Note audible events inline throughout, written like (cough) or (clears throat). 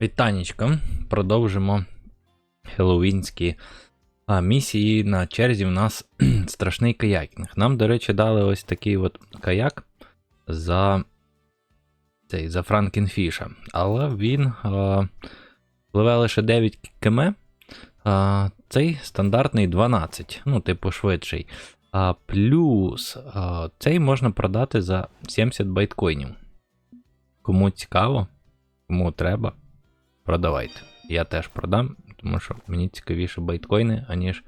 Вітанечка. Продовжимо хеллоуінські а, місії. На черзі в нас (clears throat) страшний каякінг. Нам, до речі, дали ось такий от каяк за цей, за Франкенфіша. Але він а, пливе лише 9 км. А, цей стандартний 12, ну, типу, швидший. А, плюс а, цей можна продати за 70 байткоїнів. Кому цікаво, кому треба, продавайте. Я теж продам, тому що мені цікавіше байткоїни, аніж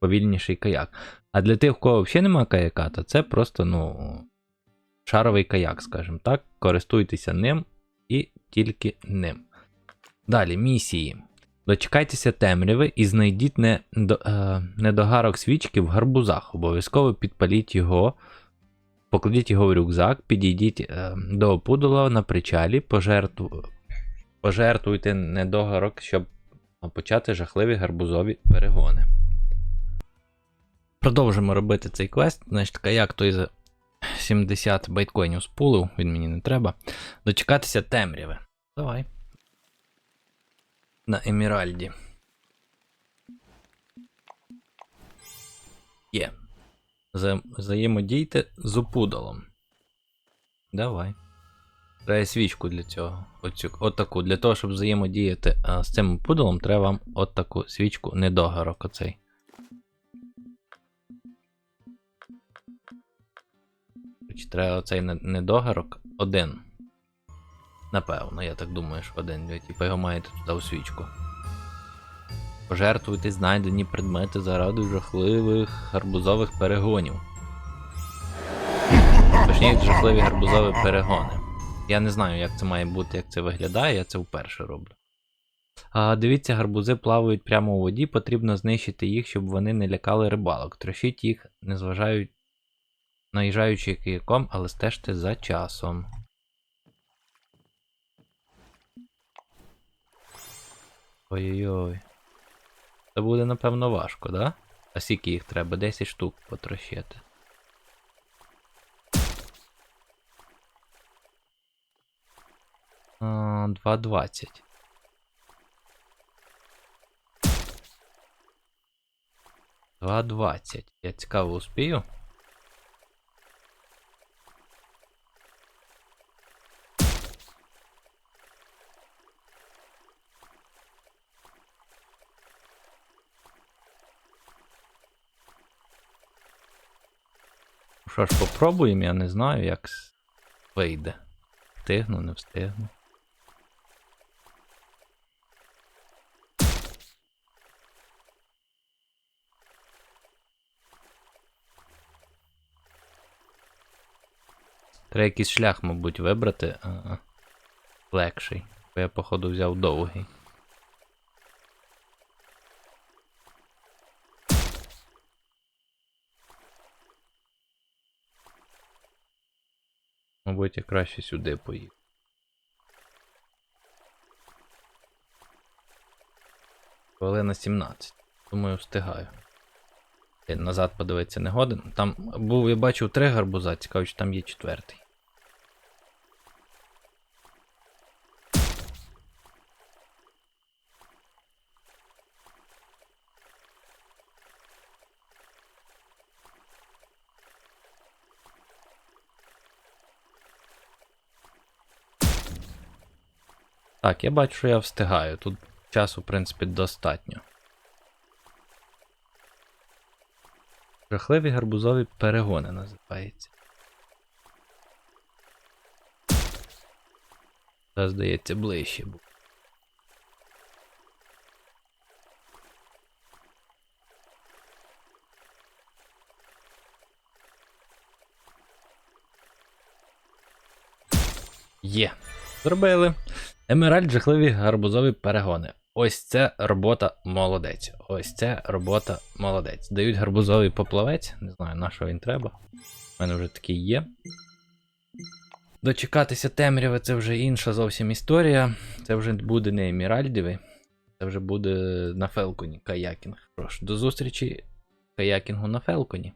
повільніший каяк. А для тих, у кого взагалі немає каяка, то це просто, ну, шаровий каяк, скажімо так. Користуйтеся ним і тільки ним. Далі, місії. Дочекайтеся темряви і знайдіть е, недогарок свічки в гарбузах. Обов'язково підпаліть його, покладіть його в рюкзак, підійдіть е, до опудала на причалі, пожертву, пожертвуйте недогарок, щоб почати жахливі гарбузові перегони. Продовжимо робити цей квест. Значить, каяк той за 70 байткоїнів спулив, він мені не треба. Дочекатися темряви. Давай. На Еміральді. Є. Взаємодійте з опудалом. Давай. Треба свічку для цього. Оцю, отаку. Для того, щоб взаємодіяти а, з цим опудалом, треба вам отаку свічку недогарок оцей. Коротше, Треба оцей не- недогарок один. Напевно, я так думаю, що один. Ви типу його маєте туди у свічку. Пожертвуйте знайдені предмети заради жахливих гарбузових перегонів. Точніше, жахливі гарбузові перегони. Я не знаю, як це має бути, як це виглядає, я це вперше роблю. А, дивіться, гарбузи плавають прямо у воді, потрібно знищити їх, щоб вони не лякали рибалок. Трощіть їх, не зважають, наїжджаючи кияком, але стежте за часом. Ой-ой-ой. Це буде, напевно, важко, да? А скільки їх треба? 10 штук потрощити. 2.20. Два двадцять. Я цікаво успію. Що ж, попробуємо, я не знаю, як вийде. Встигну, не встигну. Треба якийсь шлях, мабуть, вибрати. а, легший. Бо я, походу, взяв довгий. Мабуть, я краще сюди поїду. Хвилина 17. Думаю, встигаю. Назад подивитися не годен. Там був, я бачив три гарбуза, цікаво, чи там є четвертий. Так, я бачу, що я встигаю. Тут часу, в принципі, достатньо. Жахливі гарбузові перегони називається. Це, здається, ближче був. Є. Зробили. Емеральд жахливі гарбузові перегони. Ось це робота молодець. Ось це робота молодець. Дають гарбузовий поплавець. Не знаю, на що він треба. У мене вже такий є. Дочекатися темряви це вже інша зовсім історія. Це вже буде не Еміральдівий. Це вже буде на Фелконі каякінг. Прошу, до зустрічі каякінгу на Фелконі.